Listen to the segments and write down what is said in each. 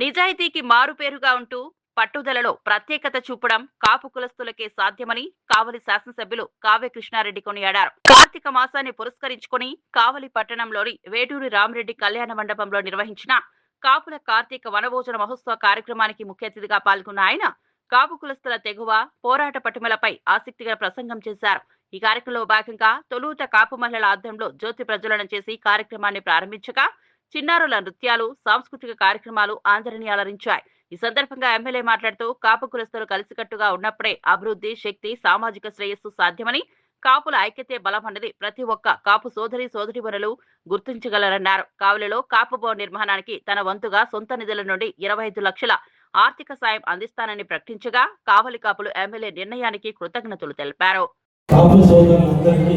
నిజాయితీకి మారుపేరుగా ఉంటూ పట్టుదలలో ప్రత్యేకత చూపడం కాపు కులస్తులకే సాధ్యమని కావలి శాసనసభ్యులు కావ్య కృష్ణారెడ్డి కొనియాడారు. కార్తీక మాసాన్ని పురస్కరించుకుని కావలి పట్టణంలోని వేటూరి రామరెడ్డి కళ్యాణ మండపంలో నిర్వహించిన కాపుల కార్తీక వనభోజన మహోత్సవ కార్యక్రమానికి ముఖ్య అతిథిగా పాల్గొన్న ఆయన కాపు కులస్తుల తెగువ పోరాట పటిమలపై ఆసక్తిగా ప్రసంగం చేశారు. ఈ కార్యక్రమంలో భాగంగా తొలుత కాపు మహిళల ఆధ్వర్యంలో జ్యోతి ప్రజ్వలన చేసి కార్యక్రమాన్ని ప్రారంభించగా చిన్నారుల నృత్యాలు సాంస్కృతిక కార్యక్రమాలు ఆందరిని అలరించాయి ఈ సందర్భంగా ఎమ్మెల్యే మాట్లాడుతూ కాపు కులస్తులు కలిసికట్టుగా ఉన్నప్పుడే అభివృద్ధి శక్తి సామాజిక శ్రేయస్సు సాధ్యమని కాపుల ఐక్యతే బలం అన్నది ప్రతి ఒక్క కాపు సోదరి సోదరిమణులు గుర్తించగలరన్నారు. కావులలో కాపు భవన్ నిర్మాణానికి తన వంతుగా సొంత నిధుల నుండి ఇరవై ఐదు లక్షల ఆర్థిక సాయం అందిస్తానని ప్రకటించగా కావలి కాపులు ఎమ్మెల్యే నిర్ణయానికి కృతజ్ఞతలు తెలిపారు కాపు సోదరులందరికీ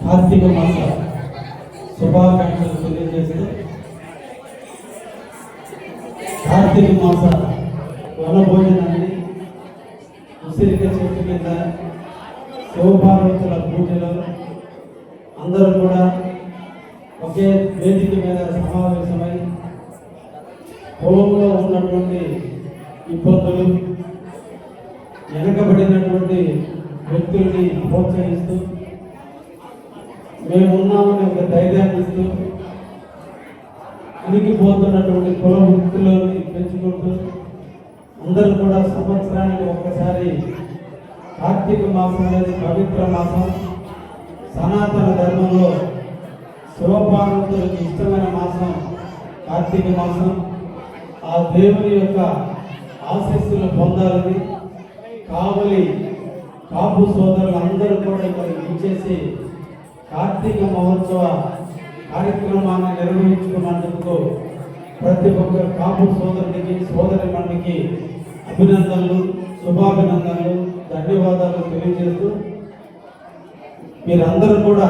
కార్తీక మాస శుభాకాంక్షలు తెలియజేస్తూ కార్తీక మాస వనభోజనాన్ని ఉసిరిక చెట్టు కింద శివపార్వతుల పూజలు అందరూ కూడా ఒకే వేదిక మీద సమావేశమై పొలంలో ఉన్నటువంటి ఇబ్బందులు వెనకబడినటువంటి వ్యక్తుల్ని ప్రోత్సహిస్తూ మేమున్నామని ఒక ధైర్యాన్ని ఇస్తూ ఉనికిపోతున్నటువంటి కుల వృత్తులని పెంచుకుంటూ అందరూ కూడా సంవత్సరానికి ఒక్కసారి కార్తీక మాసం అనేది పవిత్ర మాసం. సనాతన ధర్మంలో శివపార్వతులకు ఇష్టమైన మాసం కార్తీక మాసం. ఆ దేవుని యొక్క ఆశీస్సులు పొందాలని కావలి కాపు సోదరులు అందరూ కూడా ఇక్కడ ఇచ్చేసి కార్తీక మహోత్సవ కార్యక్రమాన్ని నిర్వహించుకున్నందుకు ప్రతి ఒక్క కాపు సోదరుడికి సోదరి మండికి అభినందనలు శుభాభినందనలు ధన్యవాదాలు తెలియజేస్తూ మీరందరూ కూడా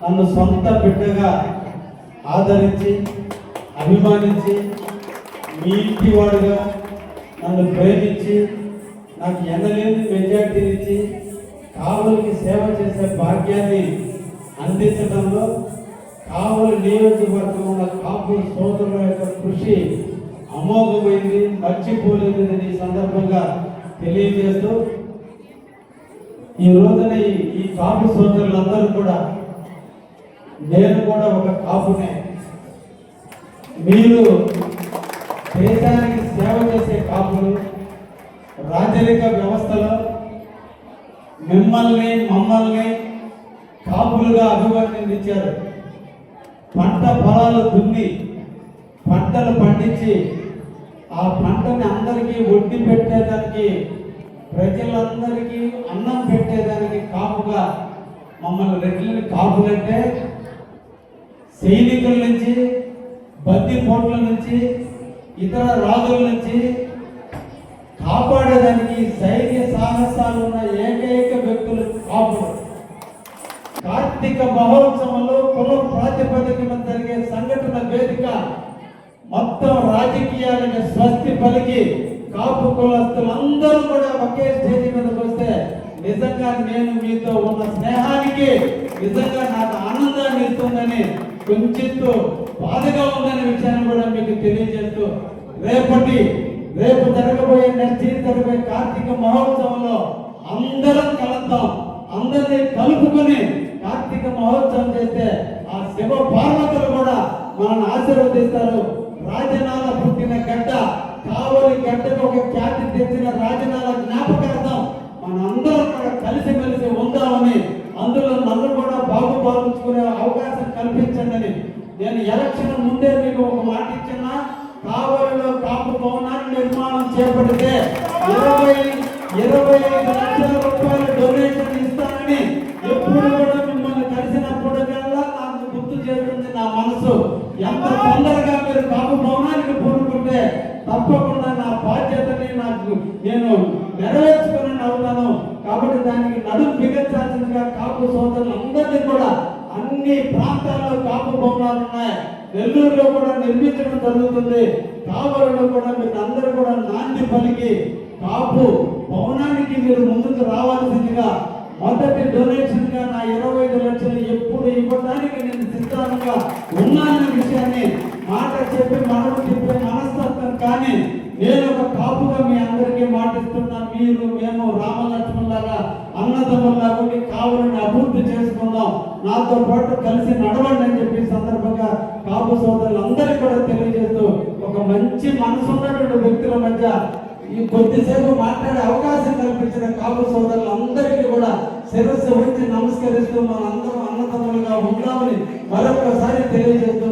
నన్ను సొంత బిడ్డగా ఆదరించి అభిమానించి మీ ఇంటి వాడుగా నన్ను ప్రేమించి నాకు ఎనలేని మెజార్టీనిచ్చి కావులకి సేవ చేసే భాగ్యాన్ని అందించడంలో కావుల నియోజకవర్గంలో కాపు సోదరుల యొక్క కృషి అమోఘమైంది మర్చిపోలేదని ఈ సందర్భంగా తెలియజేస్తూ ఈ రోజున ఈ- ఈ కాపు సోదరులందరూ కూడా నేను కూడా ఒక కాపునే. మీరు దేశానికి సేవ చేసే కాపులు రాజరిక వ్యవస్థలో మిమ్మల్ని మమ్మల్ని కాపులుగా అభివర్ణించారు. పంట పొలాలు దున్ని పంటలు పండించి ఆ పంటని అందరికీ ఒడ్డి పెట్టేదానికి ప్రజలందరికీ అన్నం పెట్టేదానికి కాపుగా మమ్మల్ని రెడ్లని కాపులంటే సైనికుల నుంచి బందిపోట్ల నుంచి ఇతర రాజుల నుంచి కాపాడేదానికి ధైర్య సాహసాలు ఉన్న ఏకైక వ్యక్తులు కాపులు. కార్తీక మహోత్సవంలో కుల ప్రాతిపదికన జరిగే సంఘటన వేదిక మొత్తం రాజకీయాలకు స్వస్తి పలికి కాపు కులస్తులందరూ కూడా ఒకే స్టేజీ మీదకి వస్తే నిజంగా నేను మీతో ఉన్న స్నేహానికి నిజంగా నాకు ఆనందాన్ని ఇస్తుందని కొంచెంతో బాధగా ఉందనే విషయాన్ని కూడా మీకు తెలియజేస్తూ రేపటి రేపు జరగబోయే నెక్స్ట్ జరగబోయే కార్తీక మహోత్సవంలో అందరం కలుద్దాం. అందరినీ కలుపుకొని కార్తీక మహోత్సవం చేస్తే ఆ శివ పార్వతులు కూడా మనల్ని ఆశీర్వదిస్తారు. రాజనాల పుట్టిన గడ్డ కావలి గడ్డకు ఒక ఖ్యాతి తెచ్చిన రాజనాల జ్ఞాపకార్థం మనందరం కూడా కలిసిమెలిసి ఉందామని అందులో నన్ను కూడా బాగుపాలించుకునే అవకాశం కల్పించండి. నేను ఎలక్షన్ ముందే మీకు ఒక మాట ఇచ్చిన చేపడితే ఇరవై ఇరవై ఐదు లక్షల రూపాయల డొనేషన్ ఇస్తానని ఎప్పుడు కూడా మిమ్మల్ని కలిసినప్పుడు కల్లా నాకు గుర్తు చేస్తుంది నా మనసు. ఎంత తొందరగా మీరు కాపు భవనానికి పూనుకుంటే తప్పకుండా నా బాధ్యతని నాకు నేను నెరవేర్చుకుని అవుతాను కాబట్టి దానికి నడుము బిగించాల్సిందిగా కాపు సోదరులు అందరినీ కూడా అన్ని ప్రాంతాల్లో కాపు భవనాలు ఉన్నాయి. నెల్లూరులో కూడా నిర్మించడం జరుగుతుంది. కావలలో కూడా మీరు అందరూ కూడా నాంది పలికి కాపు భవనానికి మీరు ముందుకు రావాల్సిందిగా మొదటి డొనేషన్గా నా ఇరవై ఐదు లక్షలు ఎప్పుడు ఇవ్వడానికి నేను సిద్ధంగా ఉన్నానన్న విషయాన్ని మాట చెప్పి మనము చెప్పే మనస్తత్వం కానీ నేను ఒక కాపుగా మీ అందరికీ మాటిస్తున్నా. మీరు మేము రామల అన్నదమ్ములాగా ఉండి కావాలని అభివృద్ధి చేసుకుందాం. నాతో పాటు కలిసి నడవండి అని చెప్పి సందర్భంగా కాపు సోదరులందరికీ కూడా తెలియజేస్తూ ఒక మంచి మనసు ఉన్నటువంటి వ్యక్తుల మధ్య ఈ కొద్దిసేపు మాట్లాడే అవకాశం కల్పించిన కాపు సోదరులందరికీ కూడా శిరస్సు ఉంచి నమస్కరిస్తూ మన అందరం అన్నదమ్ములుగా ఉందామని మరొకసారి తెలియజేస్తూ